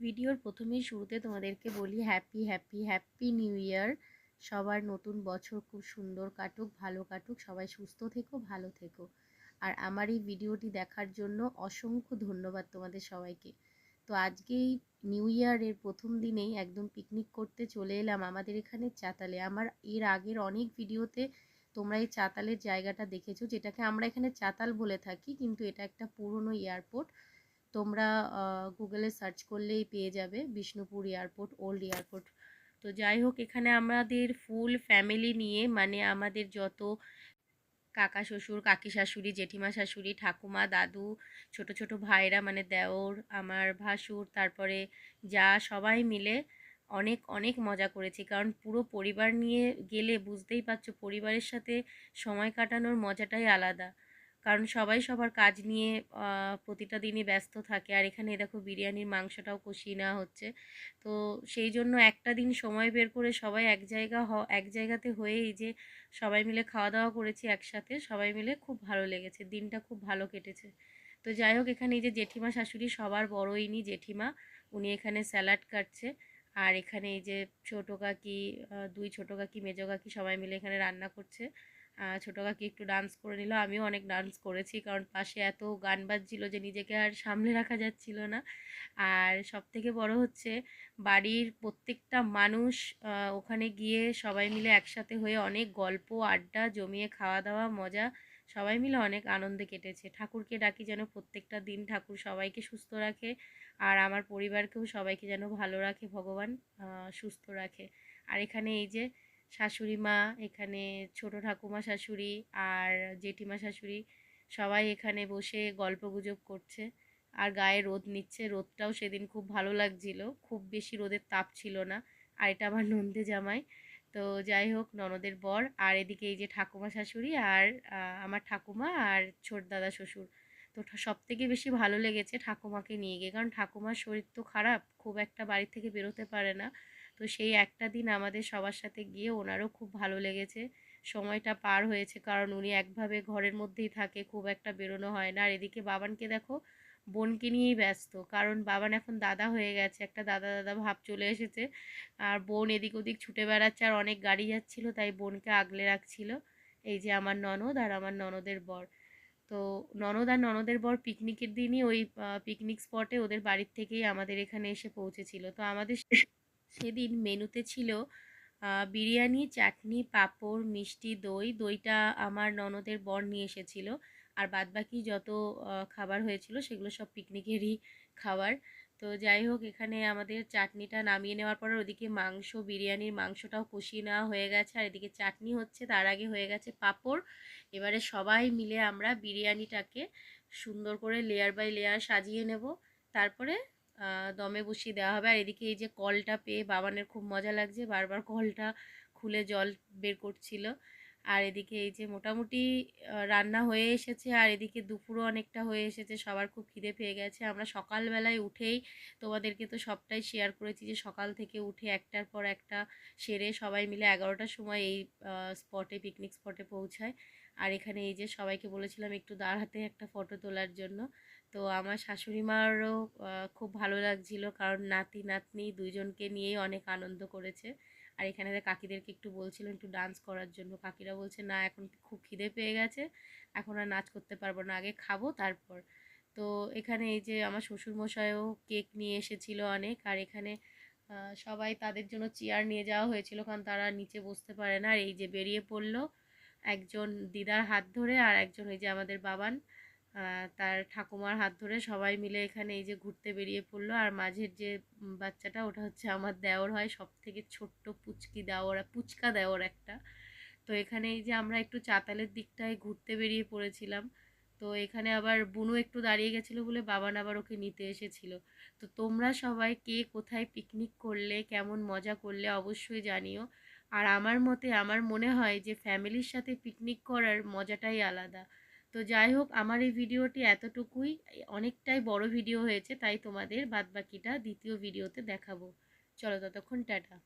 ভিডিওর প্রথমেই শুরুতে তোমাদেরকে বলি happy happy happy new year সবার নতুন বছর খুব সুন্দর কাটুক, ভালো কাটুক, সবাই সুস্থ থেকো, ভালো থেকো। আর আমার এই ভিডিওটি দেখার জন্য অসংখ্য ধন্যবাদ তোমাদের সবাইকে। তো আজকে এই নিউ ইয়ারের প্রথম দিনেই একদম পিকনিক করতে চলে এলাম আমাদের এখানে চাতালে। আমার এর আগের অনেক ভিডিওতে তোমরা এই চাতালের জায়গাটা দেখেছ, যেটাকে আমরা এখানে চাতাল বলে থাকি, কিন্তু এটা একটা পুরনো এয়ারপোর্ট তোমরা গুগলে সার্চ করলেই পেয়ে যাবে বিষ্ণুপুর এয়ারপোর্ট ওল্ড এয়ারপোর্ট তো যাই হোক, এখানে আমাদের ফুল ফ্যামিলি নিয়ে মানে আমাদের যত কাকা শ্বশুর, কাকি শাশুড়ি, জেঠিমা শাশুড়ি, ঠাকুমা, দাদু, ছোট ছোট ভাইরা মানে দেওর, আমার ভাসুর, তারপরে যা সবাই মিলে অনেক অনেক মজা করেছি। কারণ পুরো পরিবার নিয়ে গেলে বুঝতেই পারছ, পরিবারের সাথে সময় কাটানোর মজাটাই আলাদা। কারণ সবাই সবার কাজ নিয়ে প্রতিটা দিনই ব্যস্ত থাকে। আর এখানে দেখো বিরিয়ানির মাংসটাও কষিয়ে নেওয়া হচ্ছে। তো সেই জন্য একটা দিন সময় বের করে সবাই এক জায়গা হ, এক জায়গাতে হয়েই যে সবাই মিলে খাওয়া দাওয়া করেছি একসাথে, সবাই মিলে খুব ভালো লেগেছে। দিনটা খুব ভালো কেটেছে। তো যাই হোক, এখানে এই যে জেঠিমা শাশুড়ি সবার বড়ইনি জেঠিমা, উনি এখানে স্যালাড কাটছে। আর এখানে এই যে ছোটো কাকি দুই ছোটো কাকি, মেজো কাকি সবাই মিলে এখানে রান্না করছে। ছোটো কাকি একটু ডান্স করে নিল। আমিও অনেক ডান্স করেছি কারণ পাশে এত গান বাজছিল যে নিজেকে আর সামলে রাখা যাচ্ছিল না। আর সব থেকে বড় হচ্ছে বাড়ির প্রত্যেকটা মানুষ ওখানে গিয়ে সবাই মিলে একসাথে হয়ে অনেক গল্প, আড্ডা, জমিয়ে খাওয়া দাওয়া মজা, সবাই মিলে অনেক আনন্দে কেটেছে। ঠাকুরকে ডাকি যেন প্রত্যেকটা দিন ঠাকুর সবাইকে সুস্থ রাখে আর আমার পরিবারকেও সবাইকে যেন ভালো রাখে, ভগবান সুস্থ রাখে। আর এখানে এই যে শাশুড়ি মা, এখানে ছোট ঠাকুমা শাশুড়ি আর জেঠিমা শাশুড়ি সবাই এখানে বসে গল্প গুজব করছে। আর গায়ে রোদ নিচ্ছে, রোদটাও সেদিন খুব ভালো লাগছিল। খুব বেশি রোদের তাপ ছিল না। আর এটা আমার নন্দে জামাই। তো যাই হোক, ননদের বর আর এদিকে এই যে ঠাকুমা শাশুড়ি আর আমার ঠাকুমা আর ছোট দাদা শ্বশুর। তো সব থেকে বেশি ভালো লেগেছে ঠাকুমাকে নিয়ে গিয়ে। কারণ ঠাকুমার শরীর তো খারাপ, খুব একটা বাড়ি থেকে বেরোতে পারে না। তো সেই একটা দিন আমাদের সবার সাথে গিয়ে ওনারও খুব ভালো লেগেছে। সময়টা পার হয়েছে কারণ উনি একভাবে ঘরের মধ্যেই থাকে, খুব একটা বেরোনো হয় না। আর এদিকে বাবানকে দেখো, বোনকে নিয়েই ব্যস্ত। কারণ বাবান এখন দাদা হয়ে গেছে, একটা দাদা দাদা ভাব চলে এসেছে। আর বোন এদিক ওদিক ছুটে বেড়াচ্ছে আর অনেক গাড়ি যাচ্ছিল, তাই বোনকে আগলে রাখছিল। এই যে আমার ননদ আর আমার ননদের বর। তো ননদ আর ননদের বর পিকনিকের দিনই ওই পিকনিক স্পটে ওদের বাড়ির থেকেই আমাদের এখানে এসে পৌঁছেছিল। তো আমাদের সেদিন মেনুতে ছিল বিরিয়ানি, চাটনি, পাঁপড়, মিষ্টি, দই। দইটা আমার ননদের বর নিয়ে এসেছিল। আর বাদবাকি যত খাবার হয়েছিল সেগুলো সব পিকনিকেরই খাবার। তো যাই হোক, এখানে আমাদের চাটনিটা নামিয়ে নেওয়ার পর ওদিকে মাংস, বিরিয়ানির মাংসটাও কষিয়ে নেওয়া হয়ে গেছে। আর এদিকে চাটনি হচ্ছে, তার আগে হয়ে গেছে পাঁপড়। এবারে সবাই মিলে আমরা বিরিয়ানিটাকে সুন্দর করে লেয়ার বাই লেয়ার সাজিয়ে নেব। তারপরে দমে বসিয়ে দেওয়া হবে। আর এদিকে এই যে কলটা পেয়ে বাবানের খুব মজা লাগছে। বারবার কলটা খুলে জল বের করছিল। আর এদিকে এই যে মোটামুটি রান্না হয়ে এসেছে। আর এদিকে দুপুরও অনেকটা হয়ে এসেছে। সবার খুব খিদে পেয়ে গেছে। আমরা সকালবেলায় উঠেই তোমাদেরকে তো সবটাই শেয়ার করেছি যে সকাল থেকে উঠে একটার পর একটা সেরে সবাই মিলে এগারোটার সময় এই স্পটে পিকনিক স্পটে পৌঁছায়। আর এখানে এই যে সবাইকে বলেছিলাম একটু দাঁড়াতে একটা ফটো তোলার জন্য। তো আমার শাশুড়ি মারও খুব ভালো লাগছিল। কারণ নাতি, নাতনি দুইজনকে নিয়েই অনেক আনন্দ করেছে। আর এখানে কাকিদেরকে একটু বলছিলাম একটু ডান্স করার জন্য, কাকিরা বলছে, না, এখন খুব খিদে পেয়ে গেছে। এখন আর নাচ করতে পারব না। আগে খাব তারপর। তো এখানে এই যে আমার শ্বশুরমশাইও কেক নিয়ে এসেছিল অনেক। আর এখানে সবাই তাদের জন্য চেয়ার নিয়ে যাওয়া হয়েছিল। কারণ তারা নিচে বসতে পারে না। আর এই যে বেরিয়ে পড়ল একজন দিদার হাত ধরে আর একজন ওই যে আমাদের বাবান। তার ঠাকুমার হাত ধরে সবাই মিলে এখানে এই যে ঘুরতে বেরিয়ে পড়ল। আর মাঝের যে বাচ্চাটা, ওটা হচ্ছে আমার দেওর হয় সব থেকে ছোট্ট পুচকি দেওর, পুচকা দেওর একটা। তো এখানে এই যে আমরা একটু চাতালের দিকটায় ঘুরতে বেরিয়ে পড়েছিলাম। তো এখানে আবার বুনু একটু দাঁড়িয়ে গেছিল বলে বাবান আবার ওকে নিতে এসেছিল। তো তোমরা সবাই কে কোথায় পিকনিক করলে, কেমন মজা করলে অবশ্যই জানিও। আর আমার মতে, আমার মনে হয় যে ফ্যামিলির সাথে পিকনিক করার মজাটাই আলাদা। তো যাই হোক আমার এই ভিডিওটি এতটুকুই। অনেকটাই বড় ভিডিও হয়েছে, তাই তোমাদের বাদবাকিটা দ্বিতীয় ভিডিওতে দেখাবো। চলো ততক্ষণ, টাটা।